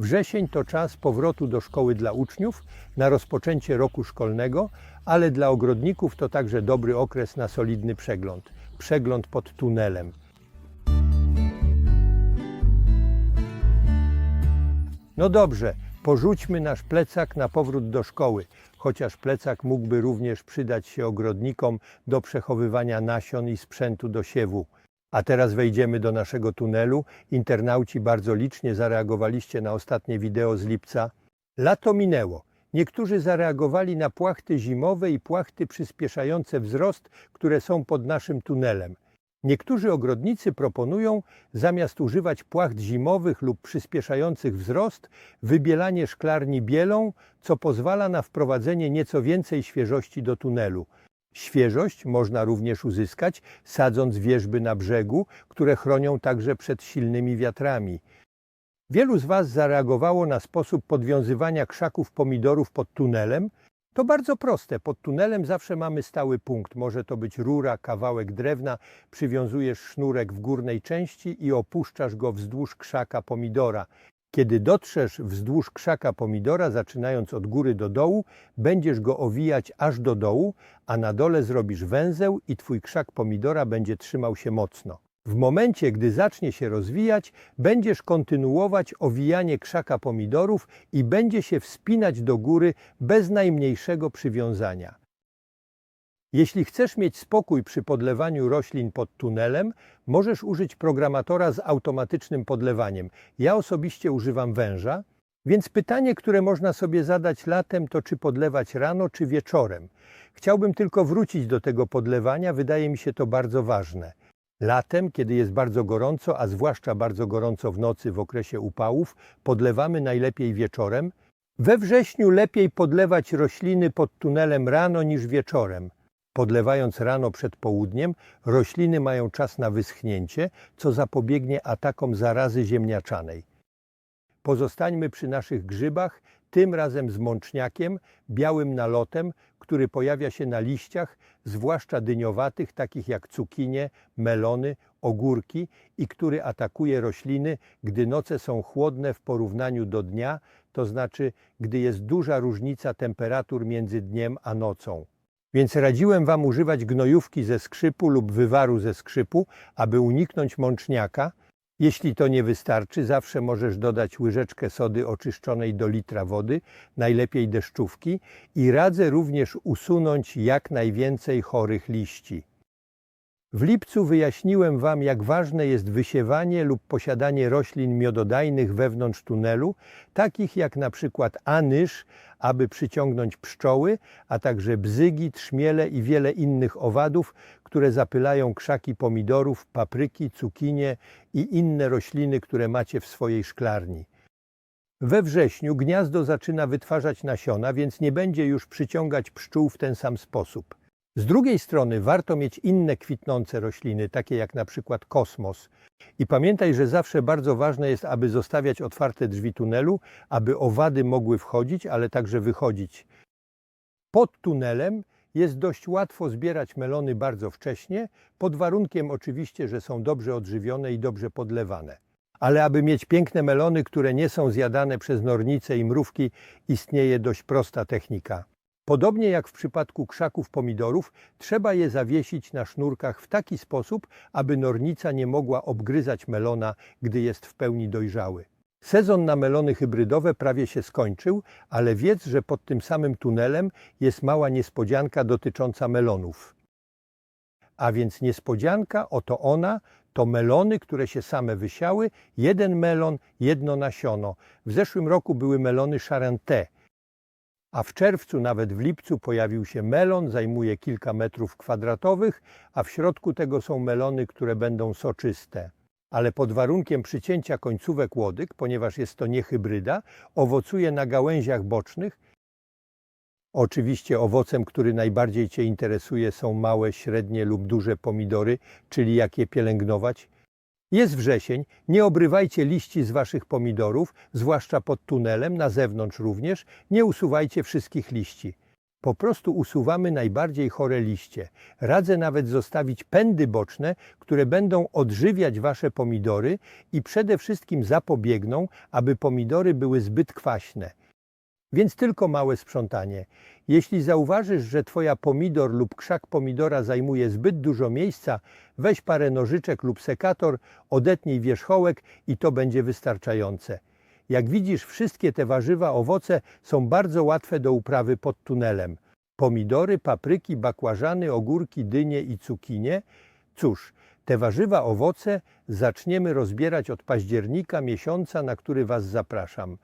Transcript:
Wrzesień to czas powrotu do szkoły dla uczniów na rozpoczęcie roku szkolnego, ale dla ogrodników to także dobry okres na solidny przegląd. Przegląd pod tunelem. No dobrze, porzućmy nasz plecak na powrót do szkoły, chociaż plecak mógłby również przydać się ogrodnikom do przechowywania nasion i sprzętu do siewu. A teraz wejdziemy do naszego tunelu. Internauci bardzo licznie zareagowaliście na ostatnie wideo z lipca. Lato minęło. Niektórzy zareagowali na płachty zimowe i płachty przyspieszające wzrost, które są pod naszym tunelem. Niektórzy ogrodnicy proponują, zamiast używać płacht zimowych lub przyspieszających wzrost, wybielanie szklarni bielą, co pozwala na wprowadzenie nieco więcej świeżości do tunelu. Świeżość można również uzyskać, sadząc wierzby na brzegu, które chronią także przed silnymi wiatrami. Wielu z Was zareagowało na sposób podwiązywania krzaków pomidorów pod tunelem. To bardzo proste. Pod tunelem zawsze mamy stały punkt. Może to być rura, kawałek drewna. Przywiązujesz sznurek w górnej części i opuszczasz go wzdłuż krzaka pomidora. Kiedy dotrzesz wzdłuż krzaka pomidora, zaczynając od góry do dołu, będziesz go owijać aż do dołu, a na dole zrobisz węzeł i twój krzak pomidora będzie trzymał się mocno. W momencie, gdy zacznie się rozwijać, będziesz kontynuować owijanie krzaka pomidorów i będzie się wspinać do góry bez najmniejszego przywiązania. Jeśli chcesz mieć spokój przy podlewaniu roślin pod tunelem, możesz użyć programatora z automatycznym podlewaniem. Ja osobiście używam węża, więc pytanie, które można sobie zadać latem, to czy podlewać rano, czy wieczorem. Chciałbym tylko wrócić do tego podlewania, wydaje mi się to bardzo ważne. Latem, kiedy jest bardzo gorąco, a zwłaszcza bardzo gorąco w nocy w okresie upałów, podlewamy najlepiej wieczorem. We wrześniu lepiej podlewać rośliny pod tunelem rano niż wieczorem. Podlewając rano przed południem, rośliny mają czas na wyschnięcie, co zapobiegnie atakom zarazy ziemniaczanej. Pozostańmy przy naszych grzybach, tym razem z mączniakiem, białym nalotem, który pojawia się na liściach, zwłaszcza dyniowatych, takich jak cukinie, melony, ogórki i który atakuje rośliny, gdy noce są chłodne w porównaniu do dnia, to znaczy gdy jest duża różnica temperatur między dniem a nocą. Więc radziłem Wam używać gnojówki ze skrzypu lub wywaru ze skrzypu, aby uniknąć mączniaka. Jeśli to nie wystarczy, zawsze możesz dodać łyżeczkę sody oczyszczonej do litra wody, najlepiej deszczówki i radzę również usunąć jak najwięcej chorych liści. W lipcu wyjaśniłem Wam, jak ważne jest wysiewanie lub posiadanie roślin miododajnych wewnątrz tunelu, takich jak na przykład aby przyciągnąć pszczoły, a także bzygi, trzmiele i wiele innych owadów, które zapylają krzaki pomidorów, papryki, cukinie i inne rośliny, które macie w swojej szklarni. We wrześniu gniazdo zaczyna wytwarzać nasiona, więc nie będzie już przyciągać pszczół w ten sam sposób. Z drugiej strony warto mieć inne kwitnące rośliny, takie jak na przykład kosmos. I pamiętaj, że zawsze bardzo ważne jest, aby zostawiać otwarte drzwi tunelu, aby owady mogły wchodzić, ale także wychodzić. Pod tunelem jest dość łatwo zbierać melony bardzo wcześnie, pod warunkiem oczywiście, że są dobrze odżywione i dobrze podlewane. Ale aby mieć piękne melony, które nie są zjadane przez nornice i mrówki, istnieje dość prosta technika. Podobnie jak w przypadku krzaków pomidorów, trzeba je zawiesić na sznurkach w taki sposób, aby nornica nie mogła obgryzać melona, gdy jest w pełni dojrzały. Sezon na melony hybrydowe prawie się skończył, ale wiedz, że pod tym samym tunelem jest mała niespodzianka dotycząca melonów. A więc niespodzianka, oto ona, to melony, które się same wysiały, jeden melon, jedno nasiono. W zeszłym roku były melony Charentais, a w czerwcu, nawet w lipcu pojawił się melon, zajmuje kilka metrów kwadratowych, a w środku tego są melony, które będą soczyste. Ale pod warunkiem przycięcia końcówek łodyg, ponieważ jest to nie hybryda, owocuje na gałęziach bocznych. Oczywiście owocem, który najbardziej Cię interesuje są małe, średnie lub duże pomidory, czyli jak je pielęgnować. Jest wrzesień, nie obrywajcie liści z waszych pomidorów, zwłaszcza pod tunelem, na zewnątrz również, nie usuwajcie wszystkich liści. Po prostu usuwamy najbardziej chore liście. Radzę nawet zostawić pędy boczne, które będą odżywiać wasze pomidory i przede wszystkim zapobiegną, aby pomidory były zbyt kwaśne. Więc tylko małe sprzątanie. Jeśli zauważysz, że twoja pomidor lub krzak pomidora zajmuje zbyt dużo miejsca, weź parę nożyczek lub sekator, odetnij wierzchołek i to będzie wystarczające. Jak widzisz, wszystkie te warzywa, owoce są bardzo łatwe do uprawy pod tunelem. Pomidory, papryki, bakłażany, ogórki, dynie i cukinie. Cóż, te warzywa, owoce zaczniemy rozbierać od października, miesiąca, na który Was zapraszam.